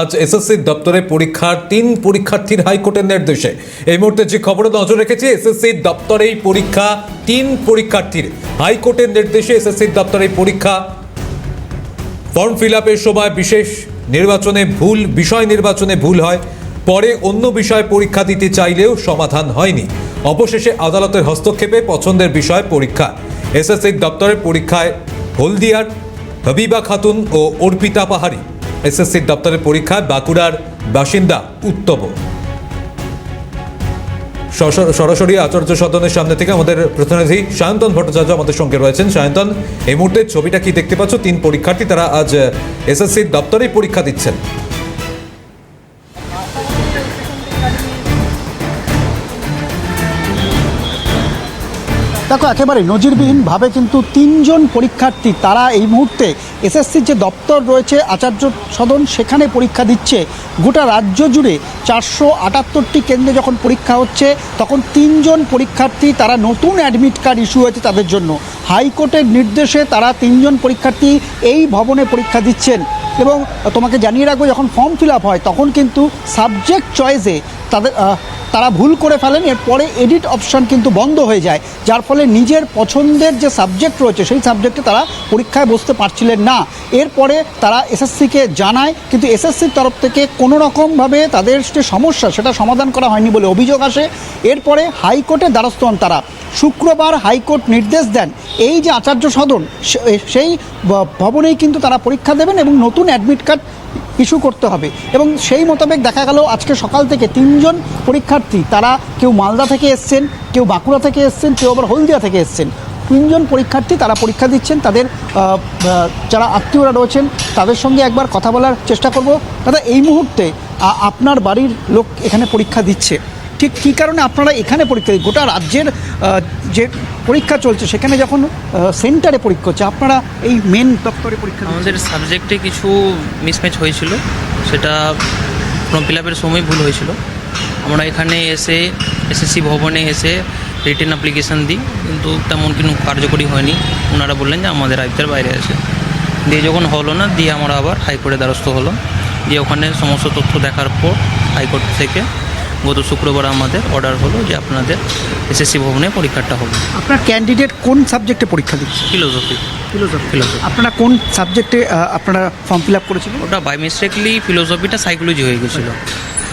আজ এসএসসি দপ্তরে পরীক্ষার তিন পরীক্ষার্থীর হাইকোর্টের নির্দেশে। এই মুহূর্তে যে খবরে নজর রেখেছি, এসএসসি দপ্তরেই পরীক্ষা তিন পরীক্ষার্থীর। হাইকোর্টের নির্দেশে এসএসসি দপ্তরেই পরীক্ষা ফর্ম ফিল সময় বিশেষ নির্বাচনে ভুল, বিষয় নির্বাচনে ভুল হয়। পরে অন্য বিষয়ে পরীক্ষা দিতে চাইলেও সমাধান হয়নি। অবশেষে আদালতের হস্তক্ষেপে পছন্দের বিষয় পরীক্ষা। এসএসসি দপ্তরের পরীক্ষায় হলদিয়ার হবিবা খাতুন ও অর্পিতা পাহাড়ি। এসএসসি দপ্তরের পরীক্ষায় বাঁকুড়ার বাসিন্দা উত্তম। সরাসরি আচার্য সদনের সামনে থেকে আমাদের প্রতিনিধি সায়ন্তন ভট্টাচার্য আমাদের সঙ্গে রয়েছেন। সায়ন্তন, এই মুহূর্তে ছবিটা কি দেখতে পাচ্ছ? তিন পরীক্ষার্থী তারা আজ এসএসসি দপ্তরেই পরীক্ষা দিচ্ছেন। দেখো, একেবারে নজিরবিহীনভাবে কিন্তু তিনজন পরীক্ষার্থী, তারা এই মুহূর্তে এসএসসির যে দপ্তর রয়েছে, আচার্য সদন, সেখানে পরীক্ষা দিচ্ছে। গোটা রাজ্য জুড়ে চারশো আটাত্তরটি কেন্দ্রে যখন পরীক্ষা হচ্ছে, তখন তিনজন পরীক্ষার্থী তারা নতুন অ্যাডমিট কার্ড ইস্যু হয়েছে তাদের জন্য। হাইকোর্টের নির্দেশে তারা তিনজন পরীক্ষার্থী এই ভবনে পরীক্ষা দিচ্ছেন। এবং তোমাকে জানিয়ে রাখব, যখন ফর্ম ফিল হয়, তখন কিন্তু সাবজেক্ট চয়েসে তাদের তারা ভুল করে ফেলেন, এরপরে এডিট অপশন কিন্তু বন্ধ হয়ে যায়, যার ফলে নিজের পছন্দের যে সাবজেক্ট রয়েছে, সেই সাবজেক্টে তারা পরীক্ষায় বসতে পারছিলেন না। এরপরে তারা এসএসসিকে জানায়, কিন্তু এসএসসির তরফ থেকে কোনো রকমভাবে তাদের যে সমস্যা, সেটা সমাধান করা হয়নি বলে অভিযোগ আসে। এরপরে হাইকোর্টের দ্বারস্থ হন তারা। শুক্রবার হাইকোর্ট নির্দেশ দেন, এই যে আচার্য সদন সেই ভবনেই কিন্তু তারা পরীক্ষা দেবেন এবং নতুন অ্যাডমিট কার্ড ইস্যু করতে হবে। এবং সেই মোতাবেক দেখা গেল আজকে সকাল থেকে তিনজন পরীক্ষার্থী, তারা কেউ মালদা থেকে এসছেন, কেউ বাঁকুড়া থেকে এসছেন, কেউ আবার হলদিয়া থেকে এসছেন। তিনজন পরীক্ষার্থী তারা পরীক্ষা দিচ্ছেন, তাদের যারা আত্মীয়রা রয়েছেন, তাদের সঙ্গে একবার কথা বলার চেষ্টা করব। দাদা, এই মুহূর্তে আপনার বাড়ির লোক এখানে পরীক্ষা দিচ্ছে। ঠিক কী কারণে আপনারা এখানে পরীক্ষা গোটা রাজ্যের যে পরীক্ষা চলছে, সেখানে যখন সেন্টারে পরীক্ষা হচ্ছে, আপনারা এই মেন দপ্তরে পরীক্ষা আমাদের সাবজেক্টে কিছু মিসম্যাচ হয়েছিল। সেটা ফর্ম ফিল আপের সময় ভুল হয়েছিল। আমরা এখানে এসে এসএসসি ভবনে এসে রিটেন অ্যাপ্লিকেশান দিই, কিন্তু তেমন কোনো কার্যকরী হয়নি। ওনারা বললেন যে আমাদের আয়ত্তের বাইরে আছে। দিয়ে যখন হলো না, দিয়ে আমরা আবার হাইকোর্টে দ্বারস্থ হলো দিয়ে ওখানে সমস্ত তথ্য দেখার পর হাইকোর্ট থেকে গত শুক্রবার আমাদের অর্ডার হলো যে আপনাদের এসএসসি ভবনে পরীক্ষাটা হবে। আপনার ক্যান্ডিডেট কোন সাবজেক্টে পরীক্ষা দিচ্ছে? Philosophy philosophy Philosophy। আপনারা কোন সাবজেক্টে আপনারা ফর্ম ফিল আপ করেছিলেন? ওটা বাই মিস্টেকলি ফিলোসফিটা সাইকোলজি হয়ে গেছিল।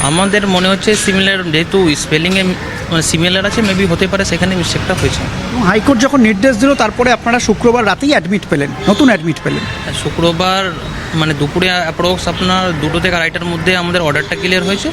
আমাদের মনে হচ্ছে সিমিলার যেহেতু স্পেলিংয়ে মানে সিমিলার আছে মেবি হতে পারে সেখানে মিস্টেকটা হয়েছে। হাইকোর্ট যখন নির্দেশ দিল তারপরে আপনারা শুক্রবার রাতেই অ্যাডমিট পেলেন নতুন অ্যাডমিট পেলেন। শুক্রবার মানে দুপুরে অ্যাপ্রক্স আপনার দুটো থেকে আড়াইটার মধ্যে আমাদের অর্ডারটা ক্লিয়ার হয়েছে।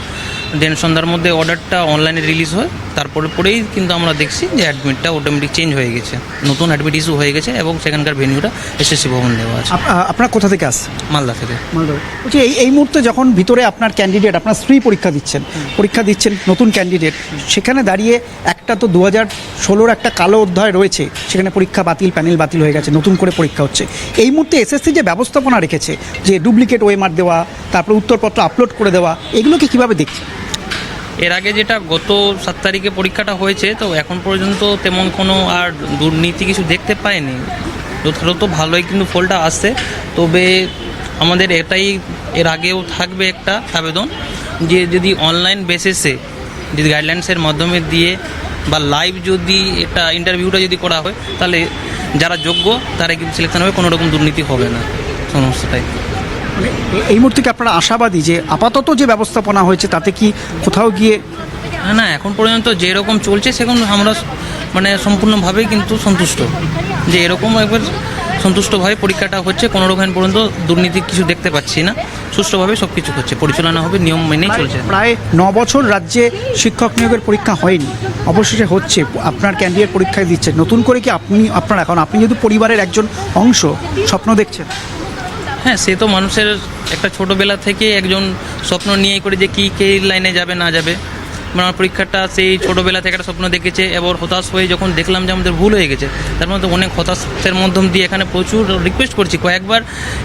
দেন সন্ধ্যার মধ্যে অর্ডারটা অনলাইনে রিলিজ হয়। তারপরে পরেই কিন্তু আমরা দেখছি যে অ্যাডমিটটা অটোমেটিক চেঞ্জ হয়ে গেছে। নতুন অ্যাডমিট ইস্যু হয়ে গেছে এবং সেখানকার ভেন্যুটা এসএসসি ভবন দেওয়া আছে। আপনার কোথা থেকে আসছেন? মালদা থেকে। মালদা। বলছি এই এই মুহূর্তে যখন ভিতরে আপনার ক্যান্ডিডেট আপনার স্ত্রী পরীক্ষা দিচ্ছেন পরীক্ষা দিচ্ছেন নতুন ক্যান্ডিডেট সেখানে দাঁড়িয়ে একটা তো দু হাজার ষোলোর একটা কালো অধ্যায় রয়েছে সেখানে পরীক্ষা বাতিল প্যানেল বাতিল হয়ে গেছে নতুন করে পরীক্ষা হচ্ছে। এই মুহূর্তে এসএসসি যে ব্যবস্থাপনা রেখেছে যে ডুপ্লিকেট ওয়েমার দেওয়া, তারপর উত্তরপত্র আপলোড করে দেওয়া, এগুলোকে কীভাবে দেখছেন এর আগে যেটা গত সাত তারিখে পরীক্ষাটা হয়েছে, তো এখন পর্যন্ত তেমন কোনো আর দুর্নীতি কিছু দেখতে পাইনি। যথাযথ ভালোই কিন্তু ফলটা আসছে, তবে আমাদের এটাই এর আগেও থাকবে একটা আবেদন যে যদি অনলাইন বেসিসে যদি গাইডলাইন্সের মাধ্যমে দিয়ে বা লাইভ যদি এটা ইন্টারভিউটা যদি করা হয়, তাহলে যারা যোগ্য, তারা কিন্তু সিলেকশন হবে, কোনো রকম দুর্নীতি হবে না। সমস্তটাই মানে এই মুহূর্তে কি আপনারা আশাবাদী যে আপাতত যে ব্যবস্থাপনা হয়েছে তাতে কি কোথাও গিয়ে না না এখন পর্যন্ত যেরকম চলছে সেরকম আমরা মানে সম্পূর্ণভাবেই কিন্তু সন্তুষ্ট। যে এরকম একবার সন্তুষ্টভাবে পরীক্ষাটা হচ্ছে কোনো রকম পর্যন্ত দুর্নীতি কিছু দেখতে পাচ্ছি না। সুষ্ঠুভাবে সব কিছু হচ্ছে পরিচালনা হবে নিয়ম মেনেই চলছে। প্রায় ন বছর রাজ্যে শিক্ষক নিয়োগের পরীক্ষা হয়নি। অবশেষে হচ্ছে আপনার ক্যান্ডিডেট পরীক্ষায় দিচ্ছে। নতুন করে কি আপনি আপনার এখন আপনি যেহেতু পরিবারের একজন অংশ স্বপ্ন দেখছেন। হ্যাঁ সে তো মানুষের একটা ছোটোবেলা থেকে একজন স্বপ্ন নিয়ে করে যে কী, কে লাইনে যাবে, না যাবে। মানে আমার পরীক্ষাটা সেই ছোটোবেলা থেকে একটা স্বপ্ন দেখেছে, এবার হতাশ হয়ে যখন দেখলাম যে আমাদের ভুল হয়ে গেছে, তার মধ্যে অনেক হতাশের মাধ্যম দিয়ে এখানে প্রচুর রিকোয়েস্ট করছি। কয়েকবার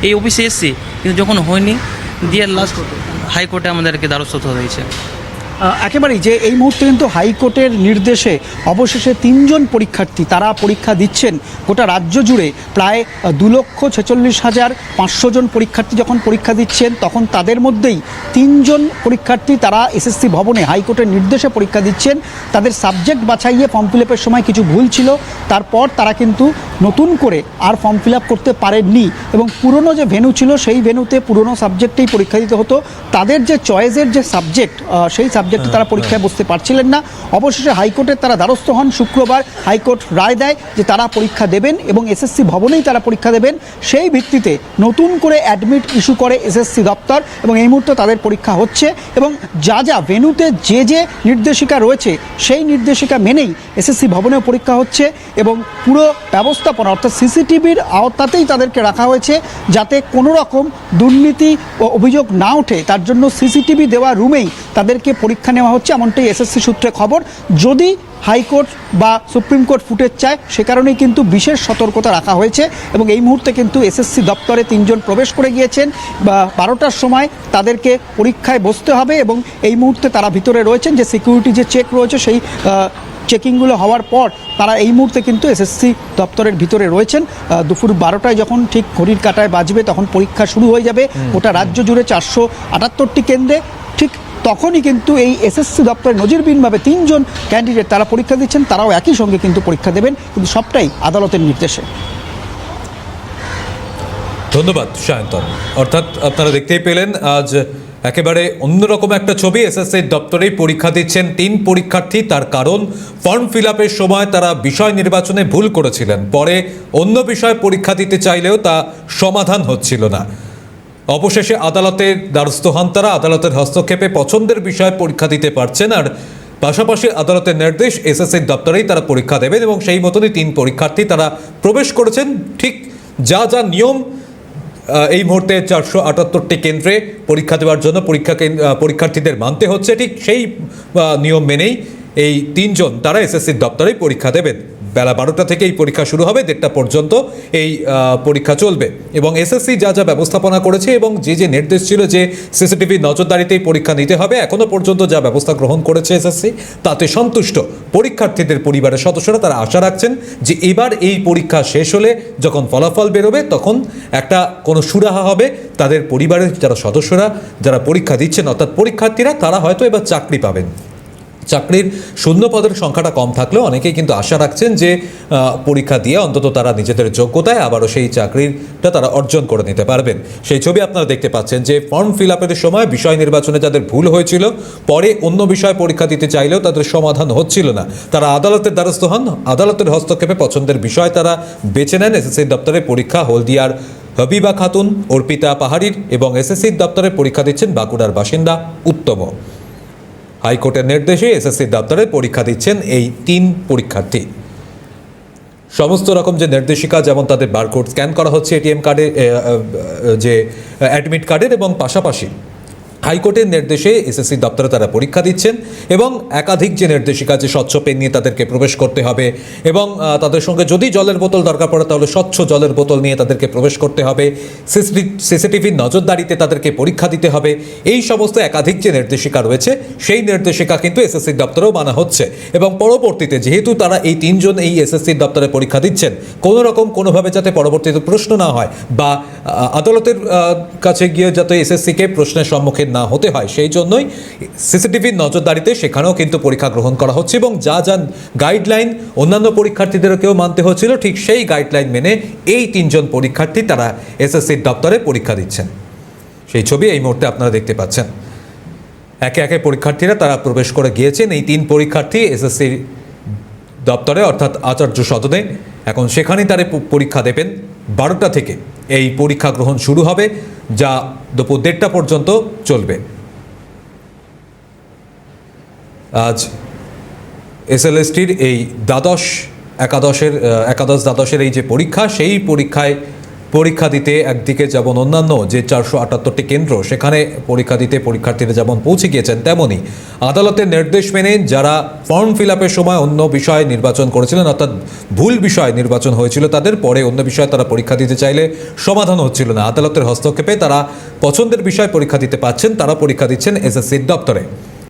এই অফিসে এসেছি, কিন্তু যখন হয়নি, দিয়ে লাস্ট হাইকোর্টে আমাদেরকে দ্বারস্থ হয়েছে। একেবারেই যে এই মুহূর্তে কিন্তু হাইকোর্টের নির্দেশে অবশেষে তিনজন পরীক্ষার্থী তারা পরীক্ষা দিচ্ছেন গোটা রাজ্য জুড়ে। প্রায় দু লক্ষ ছেচল্লিশ হাজার পাঁচশো জন পরীক্ষার্থী যখন পরীক্ষা দিচ্ছেন, তখন তাদের মধ্যেই তিনজন পরীক্ষার্থী তারা এসএসসি ভবনে হাইকোর্টের নির্দেশে পরীক্ষা দিচ্ছেন। তাদের সাবজেক্ট বাছাইয়ে ফর্ম ফিল আপের সময় কিছু ভুল ছিল। তারপর তারা কিন্তু নতুন করে আর ফর্ম ফিল আপ করতে পারেননি এবং পুরনো যে ভেনু ছিল, সেই ভেনুতে পুরনো সাবজেক্টেই পরীক্ষা দিতে হতো। তাদের যে চয়েসের যে সাবজেক্ট সেই সাবজেক্টে তারা পরীক্ষায় বসতে পারছিলেন না। অবশেষে হাইকোর্টের তারা দ্বারস্থ হন। শুক্রবার হাইকোর্ট রায় দেয় যে তারা পরীক্ষা দেবেন এবং এসএসসি ভবনেই তারা পরীক্ষা দেবেন। সেই ভিত্তিতে নতুন করে অ্যাডমিট ইস্যু করে এসএসসি দপ্তর এবং এই মুহূর্তে তাদের পরীক্ষা হচ্ছে এবং যা যা ভেনুতে যে যে নির্দেশিকা রয়েছে সেই নির্দেশিকা মেনেই এসএসসি ভবনেও পরীক্ষা হচ্ছে এবং পুরো ব্যবস্থাপনা অর্থাৎ সিসিটিভির আওতাতেই তাদেরকে রাখা হয়েছে যাতে কোনো রকম দুর্নীতি ও অভিযোগ না ওঠে। তার জন্য সিসিটিভি দেওয়া রুমেই তাদেরকে পরীক্ষা নেওয়া হচ্ছে এমনটাই এসএসসি সূত্রে খবর। যদি হাইকোর্ট বা সুপ্রিম কোর্ট ফুটেজ চায় সে কারণেই কিন্তু বিশেষ সতর্কতা রাখা হয়েছে এবং এই মুহূর্তে কিন্তু এসএসসি দপ্তরে তিনজন প্রবেশ করে গিয়েছেন। বা বারোটার সময় তাদেরকে পরীক্ষায় বসতে হবে এবং এই মুহূর্তে তারা ভিতরে রয়েছেন। যে সিকিউরিটি যে চেক রয়েছে সেই চেকিংগুলো হওয়ার পর তারা এই মুহূর্তে কিন্তু এসএসসি দপ্তরের ভিতরে রয়েছেন। দুপুর বারোটায় যখন ঠিক ঘড়ির কাটায় বাজবে তখন পরীক্ষা শুরু হয়ে যাবে। গোটা রাজ্য জুড়ে চারশো আটাত্তরটি কেন্দ্রে ঠিক তখনই কিন্তু এই এসএসসি দপ্তরের নজিরবিহীনভাবে তিনজন ক্যান্ডিডেট তারা পরীক্ষা দিচ্ছেন, তারাও একই সঙ্গে কিন্তু পরীক্ষা দেবেন। কিন্তু সবটাই আদালতের নির্দেশে। ধন্যবাদ, সায়ন্তন। অর্থাৎ আপনারা দেখতেই পেলেন, আজ একেবারে অন্যরকম একটা ছবি এসএসসি দপ্তরেই পরীক্ষা দিচ্ছেন তিন পরীক্ষার্থী। তার কারণ, ফর্ম ফিল সময় তারা বিষয় নির্বাচনে ভুল করেছিলেন। পরে অন্য বিষয় পরীক্ষা দিতে চাইলেও তা সমাধান হচ্ছিল না। অবশেষে আদালতের দ্বারস্থ হন তারা। আদালতের হস্তক্ষেপে পছন্দের বিষয়ে পরীক্ষা দিতে পারছেন আর পাশাপাশি আদালতের নির্দেশ এসএসসির দপ্তরেই তারা পরীক্ষা দেবেন এবং সেই মতনই তিন পরীক্ষার্থী তারা প্রবেশ করেছেন। ঠিক যা যা নিয়ম এই মুহূর্তে চারশো আটাত্তরটি কেন্দ্রে পরীক্ষা দেওয়ার জন্য পরীক্ষা পরীক্ষার্থীদের মানতে হচ্ছে। ঠিক সেই নিয়ম মেনেই এই তিনজন তারা এসএসসির দপ্তরেই পরীক্ষা দেবেন। বেলা বারোটা থেকে এই পরীক্ষা শুরু হবে, দেড়টা পর্যন্ত এই পরীক্ষা চলবে। এবং এসএসসি যা যা ব্যবস্থাপনা করেছে এবং যে যে নির্দেশ ছিল যে সিসিটিভি নজরদারিতেই পরীক্ষা নিতে হবে এখনও পর্যন্ত যা ব্যবস্থা গ্রহণ করেছে এসএসসি, তাতে সন্তুষ্ট পরীক্ষার্থীদের পরিবারের সদস্যরা, তারা আশা রাখছেন যে এবার এই পরীক্ষা শেষ হলে যখন ফলাফল বেরোবে, তখন একটা কোনো সুরাহা হবে। তাদের পরিবারের যারা সদস্যরা, যারা পরীক্ষা দিচ্ছেন, অর্থাৎ পরীক্ষার্থীরা, তারা হয়তো এবার চাকরি পাবেন। চাকরির শূন্য পদের সংখ্যাটা কম থাকলেও অনেকেই কিন্তু আশা রাখছেন যে পরীক্ষা দিয়ে অন্তত তারা নিজেদের যোগ্যতায় আবারও সেই চাকরিটা তারা অর্জন করে নিতে পারবেন। সেই ছবি আপনারা দেখতে পাচ্ছেন যে ফর্ম ফিল আপের সময় বিষয় নির্বাচনে যাদের ভুল হয়েছিল, পরে অন্য বিষয়ে পরীক্ষা দিতে চাইলেও তাদের সমাধান হচ্ছিল না। তারা আদালতের দ্বারস্থ হন, আদালতের হস্তক্ষেপে পছন্দের বিষয় তারা বেছে নেন। এসএসসি দপ্তরের পরীক্ষা হলদিয়ার হবিবা খাতুন, অর্পিতা পাহাড়ির এবং এসএসসির দপ্তরে পরীক্ষা দিচ্ছেন বাঁকুড়ার বাসিন্দা উত্তম। হাইকোর্টের নির্দেশে এসএসসি দপ্তরে পরীক্ষা দিচ্ছেন এই তিন পরীক্ষার্থী। সমস্ত রকম যে নির্দেশিকা, যেমন তাদের বারকোড স্ক্যান করা হচ্ছে এটিএম কার্ডে যে অ্যাডমিট কার্ডের এবং পাশাপাশি হাইকোর্টের নির্দেশে এসএসসি দপ্তরে তারা পরীক্ষা দিচ্ছেন এবং একাধিক যে নির্দেশিকা যে স্বচ্ছ পেন নিয়ে তাদেরকে প্রবেশ করতে হবে এবং তাদের সঙ্গে যদি জলের বোতল দরকার পড়ে তাহলে স্বচ্ছ জলের বোতল নিয়ে তাদেরকে প্রবেশ করতে হবে। সিসিটিভির নজরদারিতে তাদেরকে পরীক্ষা দিতে হবে। এই সমস্ত একাধিক যে নির্দেশিকা রয়েছে, সেই নির্দেশিকা কিন্তু এসএসসি দপ্তরেও মানা হচ্ছে এবং পরবর্তীতে যেহেতু তারা এই তিনজন এই এসএসসি দপ্তরে পরীক্ষা দিচ্ছেন, কোনো রকম, কোনোভাবে যাতে পরবর্তীতে প্রশ্ন না হয় বা আদালতের কাছে গিয়ে যাতে এসএসসিকে প্রশ্নের সম্মুখীন না হতে হয়। সেই জন্যই সিসিটিভির নজরদারিতে সেখানেও কিন্তু পরীক্ষা গ্রহণ করা হচ্ছে এবং যা যা গাইডলাইন অন্যান্য পরীক্ষার্থীদেরকেও মানতে হচ্ছিল, ঠিক সেই গাইডলাইন মেনে এই তিনজন পরীক্ষার্থী তারা এসএসসির দপ্তরে পরীক্ষা দিচ্ছেন। সেই ছবি এই মুহূর্তে আপনারা দেখতে পাচ্ছেন। একে একে পরীক্ষার্থীরা তারা প্রবেশ করে গিয়েছেন। এই তিন পরীক্ষার্থী এসএসসির দপ্তরে, অর্থাৎ আচার্য সদনে এখন সেখানেই তারা পরীক্ষা দেবেন। বারোটা থেকে এই পরীক্ষা গ্রহণ শুরু হবে, যা দুপুর দেড়টা পর্যন্ত চলবে। আজ এসএলএসটির এই দ্বাদশ, একাদশের একাদশ দ্বাদশের এই যে পরীক্ষা, সেই পরীক্ষায় পরীক্ষা দিতে একদিকে যেমন অন্যান্য যে চারশো আটাত্তরটি কেন্দ্র, সেখানে পরীক্ষা দিতে পরীক্ষার্থীরা যেমন পৌঁছে গিয়েছেন তেমনই। আদালতের নির্দেশ মেনে যারা ফর্ম ফিল আপের সময় অন্য বিষয়ে নির্বাচন করেছিলেন, অর্থাৎ ভুল বিষয়ে নির্বাচন হয়েছিল তাদের, পরে অন্য বিষয়ে তারা পরীক্ষা দিতে চাইলে সমাধান হচ্ছিল না। আদালতের হস্তক্ষেপে তারা পছন্দের বিষয়ে পরীক্ষা দিতে পাচ্ছেন, তারা পরীক্ষা দিচ্ছেন এসএসসির দপ্তরে।